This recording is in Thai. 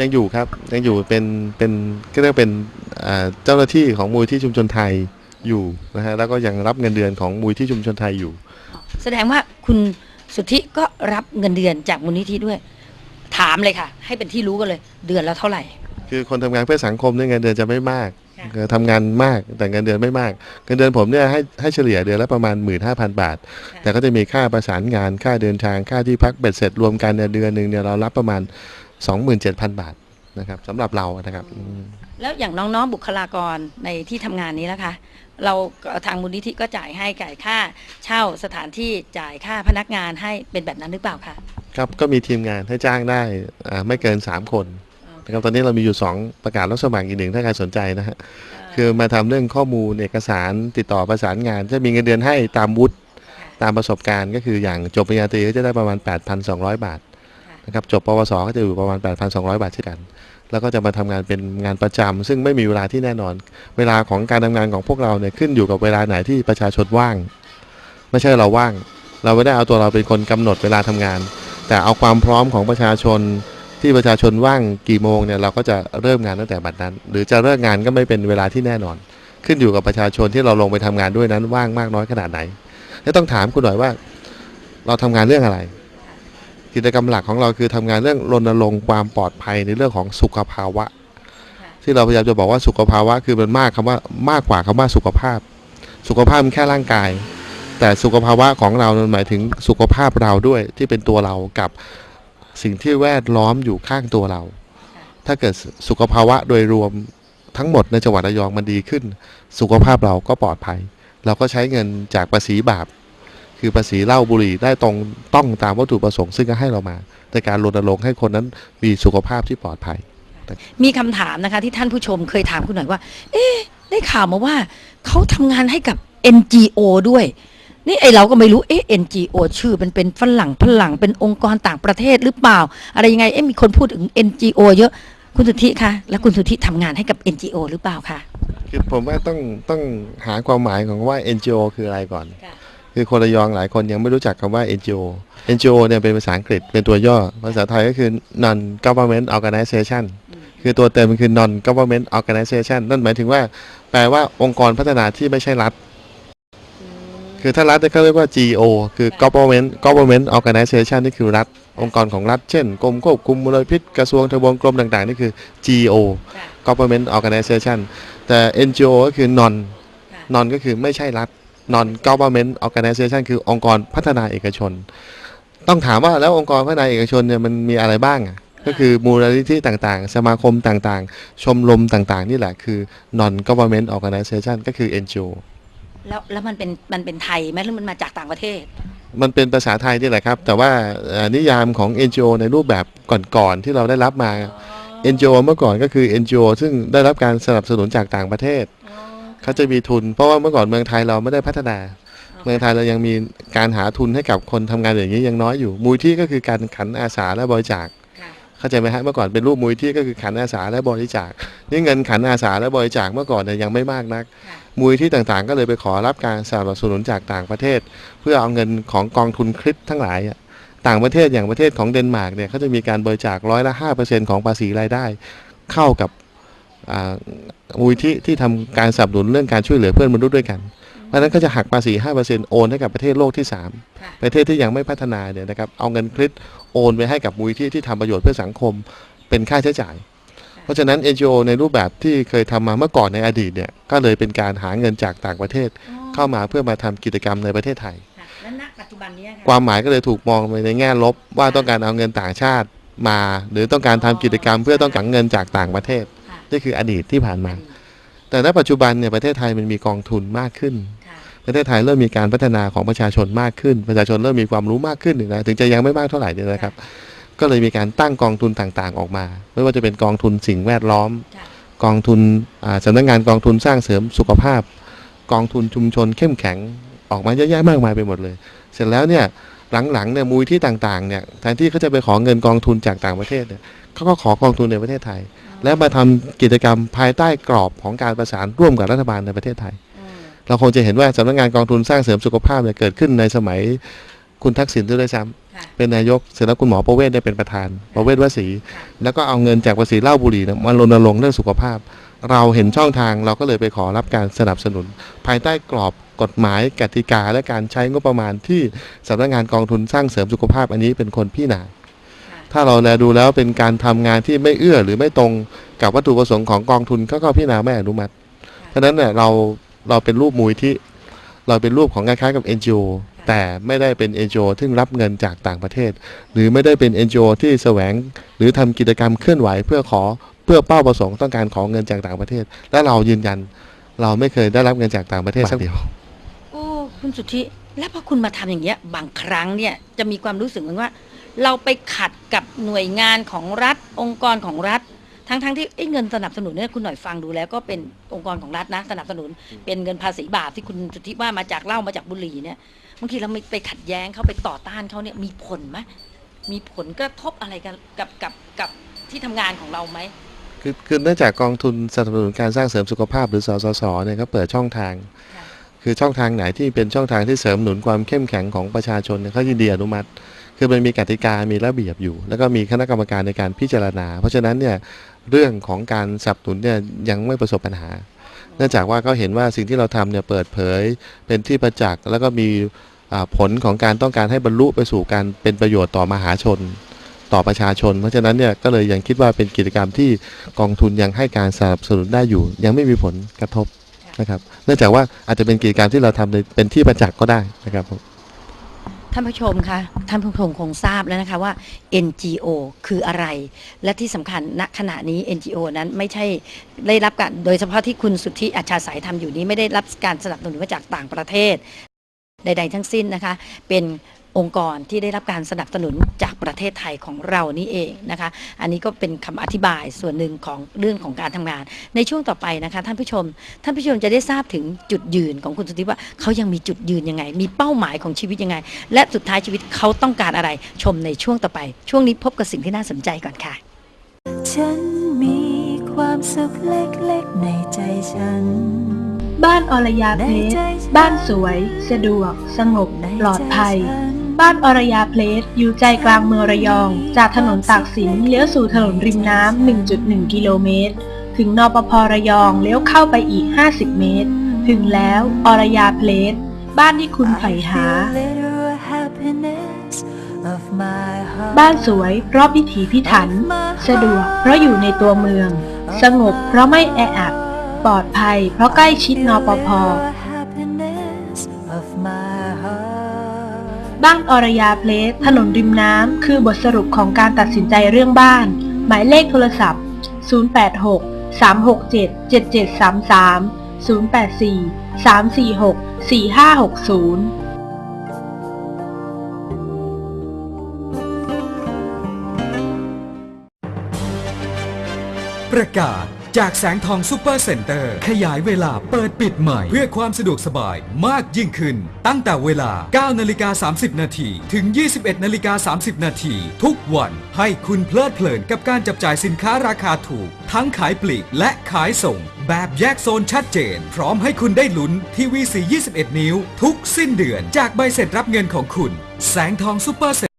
ยังอยู่ครับ ยังอยู่เป็นเป็นก็เรียกเป็นอ่าเจ้าหน้าที่ของมูลที่ชุมชนไทยอยู่นะฮะแล้วก็ยังรับเงินเดือนของมูลที่ชุมชนไทยอยู่ แสดงว่าคุณสุทธิก็รับเงินเดือนจากมูลนิธิด้วย ถามเลยค่ะ ให้เป็นที่รู้กันเลย เดือนละเท่าไหร่ คือคนทำงานเพื่อสังคมเนี่ยเงินเดือนจะไม่มากค่ะคือทำงานมากแต่เงินเดือนไม่มาก เงินเดือนผมเนี่ยให้ให้เฉลี่ยเดือนละประมาณ 15,000 บาท แต่ก็จะมีค่าประสานงานค่าเดินทางค่าที่พักเบ็ดเสร็จรวมกันเนี่ยเดือนหนึ่งเนี่ยเรารับประมาณ 27,000 บาทนะครับสำหรับเรานะครับอืม แล้วอย่างน้องๆบุคลากรในที่ทำงานนี้นะคะ เราทางมูลนิธิก็จ่ายให้จ่ายค่าเช่าสถานที่จ่ายค่าพนักงานให้เป็นแบบนั้นหรือเปล่าคะครับก็มีทีมงานให้จ้างได้อ่าไม่เกิน 3 คนนะครับตอนนี้เรามีอยู่ 2 ประกาศรับสมัครอีกหนึ่งถ้าใครสนใจนะฮะคือมาทำเรื่องข้อมูลเอกสารติดต่อประสานงาน จะมีเงินเดือนให้ตามวุฒิตามประสบการณ์ก็คืออย่างจบปริญญาตรีก็จะได้ประมาณ 8,200 บาท นะครับจบปวสก็จะอยู่ประมาณ 8,200 บาทเช่นกัน แล้วก็จะมาทำงานเป็นงานประจำซึ่งไม่มีเวลาที่แน่นอน เวลาของการทำงานของพวกเราเนี่ยขึ้นอยู่กับเวลาไหนที่ประชาชนว่าง ไม่ใช่เราว่าง เราไม่ได้เอาตัวเราเป็นคนกำหนดเวลาทำงาน แต่เอาความพร้อมของประชาชนที่ประชาชนว่างกี่โมงเนี่ยเราก็จะเริ่มงานตั้งแต่บัดนั้น หรือจะเลิกงานก็ไม่เป็นเวลาที่แน่นอน ขึ้นอยู่กับประชาชนที่เราลงไปทำงานด้วยนั้นว่างมากน้อยขนาดไหน และต้องถามคุณหน่อยว่า เราทำงานเรื่องอะไร กิจกรรมหลักของเราคือทำงานเรื่องรณรงค์ความปลอดภัยในเรื่องของสุขภาวะ ที่เราพยายามจะบอกว่าสุขภาวะคือมันมากคำว่ามากกว่าคำว่าสุขภาพ สุขภาพมันแค่ร่างกาย แต่สุขภาวะของเรามันหมายถึงสุขภาพเราด้วยที่เป็นตัวเรากับสิ่งที่แวดล้อมอยู่ข้างตัวเรา ถ้าเกิดสุขภาวะโดยรวมทั้งหมดในจังหวัดระยองมันดีขึ้น สุขภาพเราก็ปลอดภัย เราก็ใช้เงินจากภาษีบาป คือภาษีเหล้าบุหรี่ได้ตรงต้องตามวัตถุประสงค์ซึ่งก็ให้เรามา ในการรณรงค์ให้คนนั้นมีสุขภาพที่ปลอดภัย มีคำถามนะคะที่ท่านผู้ชมเคยถามคุณหน่อยว่า เอ๊ะได้ข่าวมาว่าเขาทำงานให้กับ NGO ด้วยนี่ไอเราก็ไม่รู้เอ๊ะ NGO ชื่อมันเป็นฝรั่งฝรั่งเป็นองค์กรต่างประเทศหรือเปล่า อะไรยังไงเอ๊ะมีคนพูดถึง NGO เยอะคุณสุทธิคะแล้วคุณสุทธิทำงานให้กับ NGO หรือเปล่าคะคือผมว่าต้องต้องหาความหมายของว่า NGO คืออะไรก่อน ค่ะคือคนระยองหลายคนยังไม่รู้จักคำว่า NGO NGO เนี่ยเป็นภาษาอังกฤษเป็นตัวย่อ ภาษาไทยก็คือ non government organization คือตัวเต็มมันคือ non government organization นั่นหมายถึงว่า แปลว่าองค์กรพัฒนาที่ไม่ใช่รัฐ คือถ้ารัฐเนี่ยเขาเรียกว่า GO คือ government government organization นี่คือรัฐ องค์กรของรัฐ เช่นกรมควบคุมมลพิษกระทรวงทบวงกรมต่างๆ นี่คือ GO ค่ะ government organization แต่ NGO ก็คือ non ค่ะ non ก็คือไม่ใช่รัฐ non government organization คือองค์กรพัฒนาเอกชน ต้องถามว่าแล้วองค์กรพัฒนาเอกชนเนี่ยมันมีอะไรบ้างอะก็คือมูลนิธิต่างๆ สมาคมต่างๆ ชมรมต่างๆ นี่แหละคือ non government organization ก็คือ NGO แล้วแล้วมันเป็นมันเป็นไทยไหมหรือมันมาจากต่างประเทศ มันเป็นภาษาไทยนี่แหละครับ แต่ว่าเอ่อนิยามของ NGO ในรูปแบบก่อนๆ ที่เราได้รับมา NGO เมื่อก่อนก็คือ NGO ซึ่งได้รับการสนับสนุนจากต่างประเทศ เขาจะมีทุน เพราะว่าเมื่อก่อนเมืองไทยเราไม่ได้พัฒนา เมืองไทยเรายังมีการหาทุนให้กับคนทำงานอย่างนี้ยังน้อยอยู่มูลที่ก็คือการขันอาสาและบริจาคค่ะเข้าใจไหมฮะเมื่อก่อนเป็นรูปมูลที่ก็คือขันอาสาและบริจาคนี่เงินขันอาสาและบริจาคเมื่อก่อนเนี่ยยังไม่มากนักค่ะมูลที่ต่างๆ ก็เลยไปขอรับการสนับสนุนจากต่างประเทศ เพื่อเอาเงินของกองทุนคริสทั้งหลายอะต่างประเทศอย่างประเทศของเดนมาร์กเนี่ยเขาจะมีการบริจาคร้อยละห้าเปอร์เซ็นของภาษีรายได้ เข้ากับอ่า มูลที่ที่ทำการสนับสนุนเรื่องการช่วยเหลือเพื่อนมนุษย์ด้วยกัน เพราะฉะนั้นก็จะหักภาษี5%โอนให้กับประเทศโลกที่ค่ะ3ประเทศที่ยังไม่พัฒนาเนี่ยนะครับเอาเงินคริสโอนไปให้กับมูลที่ที่ทำประโยชน์เพื่อสังคมเป็นค่าใช้จ่าย เพราะฉะนั้น NGO ในรูปแบบที่เคยทำมาเมื่อก่อนในอดีตเนี่ยก็เลยเป็นการหาเงินจากต่างประเทศเข้ามาเพื่อมาทำกิจกรรมในประเทศไทยค่ะแล้วณปัจจุบันเนี้ยค่ะความหมายก็เลยถูกมองไปในแง่ลบว่าต้องการเอาเงินต่างชาติมา หรือต้องการทำกิจกรรมเพื่อต้องการเงินจากต่างประเทศค่ะ นี่คืออดีตที่ผ่านมา แต่ณปัจจุบันเนี่ยประเทศไทยมันมีกองทุนมากขึ้นค่ะประเทศไทยเริ่มมีการพัฒนาของประชาชนมากขึ้น ประชาชนเริ่มมีความรู้มากขึ้นนะถึงจะยังไม่มากเท่าไหร่เนี่ยนะครับ ก็เลยมีการตั้งกองทุนต่างๆออกมา ไม่ว่าจะเป็นกองทุนสิ่งแวดล้อมค่ะกองทุนอ่าสำนักงานกองทุนสร้างเสริมสุขภาพ กองทุนชุมชนเข้มแข็งออกมาเยอะแยะมากมายไปหมดเลย เสร็จแล้วเนี่ยหลังๆเนี่ยมูลที่ต่างๆเนี่ยแทนที่เขาจะไปขอเงินกองทุนจากต่างประเทศเนี่ย เขาก็ขอกองทุนในประเทศไทย แล้วมาทำกิจกรรมภายใต้กรอบของการประสานร่วมกับรัฐบาลในประเทศไทยอืมเราคงจะเห็นว่าสำนักงานกองทุนสร้างเสริมสุขภาพเนี่ยเกิดขึ้นในสมัยคุณทักษิณด้วยซ้ค่ะเป็นนายกเสร็จแล้วคุณหมอประเวศเนี่ยเป็นประธาน ประเวศวสีค่ะแล้วก็เอาเงินจากภาษีเหล้าบุหรี่เนี่ยมารณรงค์เรื่องสุขภาพ เราเห็นช่องทางเราก็เลยไปขอรับการสนับสนุน ภายใต้กรอบกฎหมายกติกาและการใช้งบประมาณที่สำนักงานกองทุนสร้างเสริมสุขภาพอันนี้เป็นคนพี่นาค่ะ ถ้าเราแลดูแล้วเป็นการทำงานที่ไม่เอื้อหรือไม่ตรงกับวัตถุประสงค์ของกองทุนเขาก็พิจารณาไม่อนุมัติเพราะฉะนั้นเนี่ยเราเราเป็นรูปมูลที่เราเป็นรูปของคล้ายๆกับ NGO แต่ไม่ได้เป็น NGO ที่รับเงินจากต่างประเทศ หรือไม่ได้เป็น NGO ที่แสวงหรือทำกิจกรรมเคลื่อนไหวเพื่อขอเพื่อเป้าประสงค์ต้องการขอเงินจากต่างประเทศ และเรายืนยัน เราไม่เคยได้รับเงินจากต่างประเทศสักเดียว โอ้คุณสุทธิ แล้วพอคุณมาทำอย่างเงี้ยบางครั้งเนี่ยจะมีความรู้สึกเหมือนว่า เราไปขัดกับหน่วยงานของรัฐ องค์กรของรัฐ ทั้งๆทที่เอ้เงินสนับสนุนเนี่ยคุณหน่อยฟังดูแล้วก็เป็นองค์กรของรัฐนะสนับสนุน เป็นเงินภาษีบาปที่คุณสุทธิว่ามาจากเหล้ามาจากบุหรี่เนี่ยบางทีเราไม่ไปขัดแย้งเขาไปต่อต้านเขาเนี่ยมีผลไหมมีผลกระทบอะไรกันกับกับกับที่ทำงานของเราไหมคือคือเนื่องจากกองทุนสนับสนุนการสร้างเสริมสุขภาพหรือสสสเนี่ยเขาเปิดช่องทางค่ะคือช่องทางไหนที่เป็นช่องทางที่เสริมหนุนความเข้มแข็งของประชาชนเนี่ยเขายินดีอนุมัติ คือมันมีกติกามีระเบียบอยู่ แล้วก็มีคณะกรรมการในการพิจารณา เพราะฉะนั้นเนี่ยเรื่องของการสนับสนุนเนี่ยยังไม่ประสบปัญหา เนื่องจากว่าเขาเห็นว่าสิ่งที่เราทำเนี่ยเปิดเผยเป็นที่ประจักษ์แล้วก็มีผลของการต้องการให้บรรลุไปสู่การเป็นประโยชน์ต่อมหาชน ต่อประชาชน เพราะฉะนั้นเนี่ยก็เลยยังคิดว่าเป็นกิจกรรมที่กองทุนยังให้การสนับสนุนได้อยู่ ยังไม่มีผลกระทบนะครับ เนื่องจากว่าอาจจะเป็นกิจกรรมที่เราทำในเป็นที่ประจักษ์ก็ได้นะครับผม ท่านผู้ชมคะท่านผู้ชมคงทราบแล้วนะคะว่า NGO คืออะไร และที่สำคัญณขณะนี้ NGO นั้นไม่ใช่ได้รับการโดยเฉพาะที่คุณสุทธิอัจฉาสายทำอยู่นี้ไม่ได้รับการสนับสนุนมาจากต่างประเทศ ใด ๆ ทั้งสิ้นนะคะ เป็น องค์กรที่ได้รับการสนับสนุนจากประเทศไทยของเรานี่เองนะคะ อันนี้ก็เป็นคำอธิบายส่วนหนึ่งของเรื่องของการทำงาน ในช่วงต่อไปนะคะ ท่านผู้ชม ท่านผู้ชมจะได้ทราบถึงจุดยืนของคุณสุทธิว่าเขายังมีจุดยืนยังไง มีเป้าหมายของชีวิตยังไง และสุดท้ายชีวิตเขาต้องการอะไรชมในช่วงต่อไป ช่วงนี้พบกับสิ่งที่น่าสนใจก่อนค่ะ ฉันมีความสุขเล็กๆในใจฉันบ้านอรยาเพลสบ้านสวย สะดวก สงบ ปลอดภัย บ้านอรยาเพลสอยู่ใจกลางเมืองระยอง จากถนนตากสินเลี้ยวสู่ถนนริมน้ำ 1.1 กิโลเมตร ถึงนปพระยองเลี้ยวเข้าไปอีก 50 เมตร ถึงแล้วอรยาเพลสบ้านที่คุณใฝ่หา บ้านสวยเพราะพิถีพิถัน สะดวกเพราะอยู่ในตัวเมือง สงบเพราะไม่แออัด ปลอดภัยเพราะใกล้ชิดนปพ บ้านอรยาเพลสถนนริมน้ำ คือบทสรุปของการตัดสินใจเรื่องบ้าน หมายเลขโทรศัพท์ 086 367 7733 084 346 4560ประกาศ จากแสงทองซูเปอร์เซ็นเตอร์ ขยายเวลาเปิดปิดใหม่ เพื่อความสะดวกสบายมากยิ่งขึ้น ตั้งแต่เวลา 9 นาฬิกา 30 นาทีถึง 21 นาฬิกา 30 นาทีทุกวัน ให้คุณเพลิดเพลินกับการจับจ่ายสินค้าราคาถูก ทั้งขายปลีกและขายส่ง แบบแยกโซนชัดเจน พร้อมให้คุณได้ลุ้นทีวีสี 21 นิ้ว ทุกสิ้นเดือน จากใบเสร็จรับเงินของคุณ แสงทองซูเปอร์